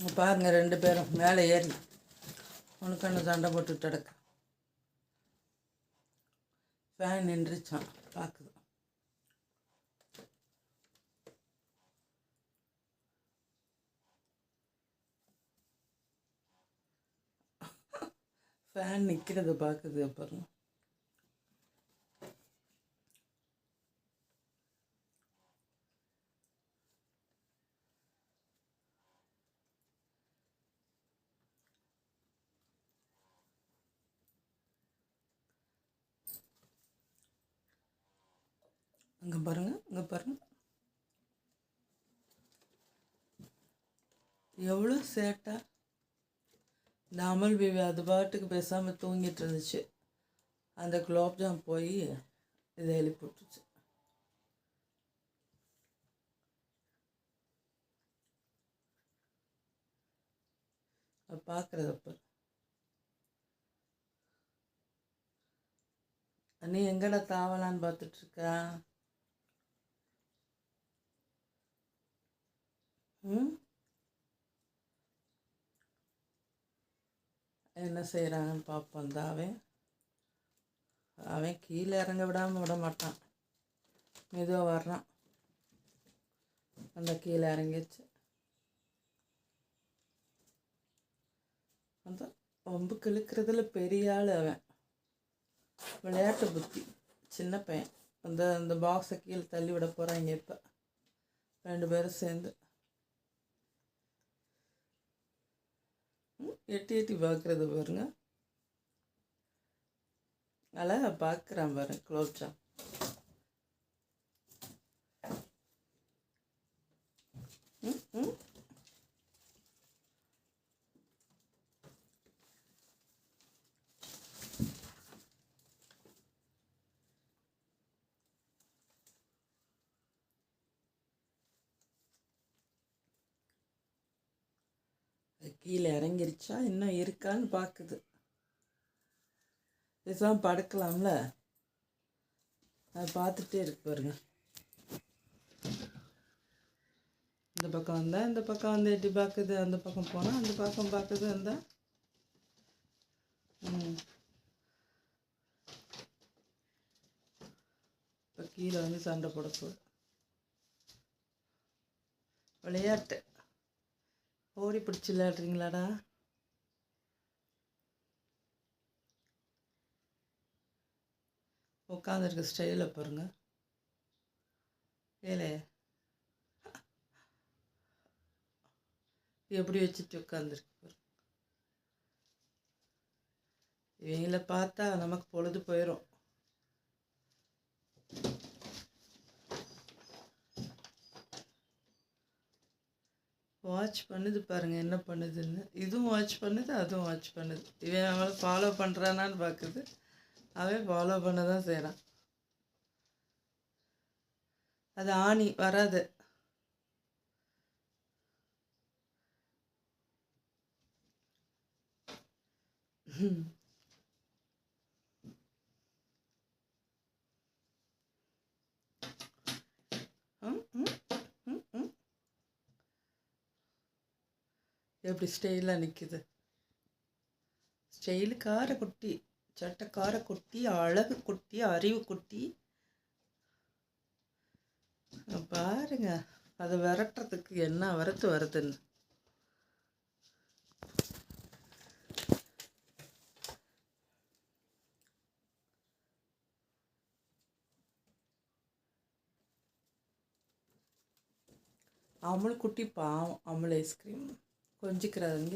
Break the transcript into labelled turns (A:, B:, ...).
A: பாருங்கள் பாருங்க ரெண்டு பேரும் மேலே ஏறி. உனக்கு என்ன சண்டை போட்டு கிடக்கு? ஃபேன் நின்றுச்சான் பார்க்குது. ஃபேன் நிற்கிறத பார்க்குது அப்புறம். அங்கே பாருங்கள் அங்கே பாருங்கள் எவ்வளோ சேட்டா. இந்த அமல் பேபி அது பாட்டுக்கு பேசாமல் தூங்கிட்டு இருந்துச்சு. அந்த குலோப்ஜாம் போய் இதை எழுப்பி விட்டுச்சு பார்க்குறதப்ப நீ எங்கடா தாவலான்னு பார்த்துட்ருக்கா இருக்கா ம் என்ன செய்கிறாங்கன்னு பார்ப்போம் தான் அவன். அவன் கீழே இறங்க விடாமல் விட மாட்டான். மெதுவாக வர்றான். அந்த கீழே இறங்கிச்சு அந்த வம்பு கிழக்கிறதுல பெரிய ஆள் அவன். விளையாட்டு புத்தி. சின்ன பையன். அந்த அந்த பாக்ஸை கீழே தள்ளி விட போகிறாங்க இப்போ. ரெண்டு பேரும் சேர்ந்து ம், எட்டி எட்டி பார்க்குறது பாருங்கள் நல்லா பார்க்குறான் பாருங்க குலோப்ஜாம் ம் ம் அது கீழே இறங்கிருச்சா? இன்னும் இருக்கான்னு பார்க்குது இதுதான் படுக்கலாம்ல? அது பார்த்துட்டே இருக்கு பாருங்க. இந்த பக்கம் வந்தால் இந்த பக்கம் வந்து எட்டி பார்க்குது அந்த பக்கம் போனால் அந்த பக்கம் பார்க்குது வந்தால் ம். இப்போ கீழே வந்து சண்டை போட போகுது. விளையாட்டு. ஓடி பிடிச்சி விளையாடுறீங்களாடா உட்காந்துருக்க ஸ்டைலில் பாருங்க. ஏலே. எப்படி வச்சுட்டு உட்காந்துருக்கு பாருங்க இவங்கள பார்த்தா நமக்கு பொழுது போயிடும் வாட்ச் பண்ணுது பாருங்க என்ன பண்ணுதுன்னு. இதுவும் வாட்ச் பண்ணுது அதுவும் வாட்ச் பண்ணுது. இவன் அவளை ஃபாலோ பண்ணுறானான்னு பார்க்குது அவன் ஃபாலோ பண்ண தான் செய்கிறான் அது ஆணி வராது. ம். ம், ம், ம், ம். எப்படி ஸ்டைலாக நிற்குது ஸ்டைலுக்கார குட்டி சட்டக்கார குட்டி அழகு குட்டி அறிவு குட்டி. பாருங்க அதை விரட்டுறதுக்கு என்ன வரத்து வருதுன்னு. அமுல் குட்டி பாவம் அமுல் ஐஸ்கிரீம். கொஞ்சிக்கிறாங்க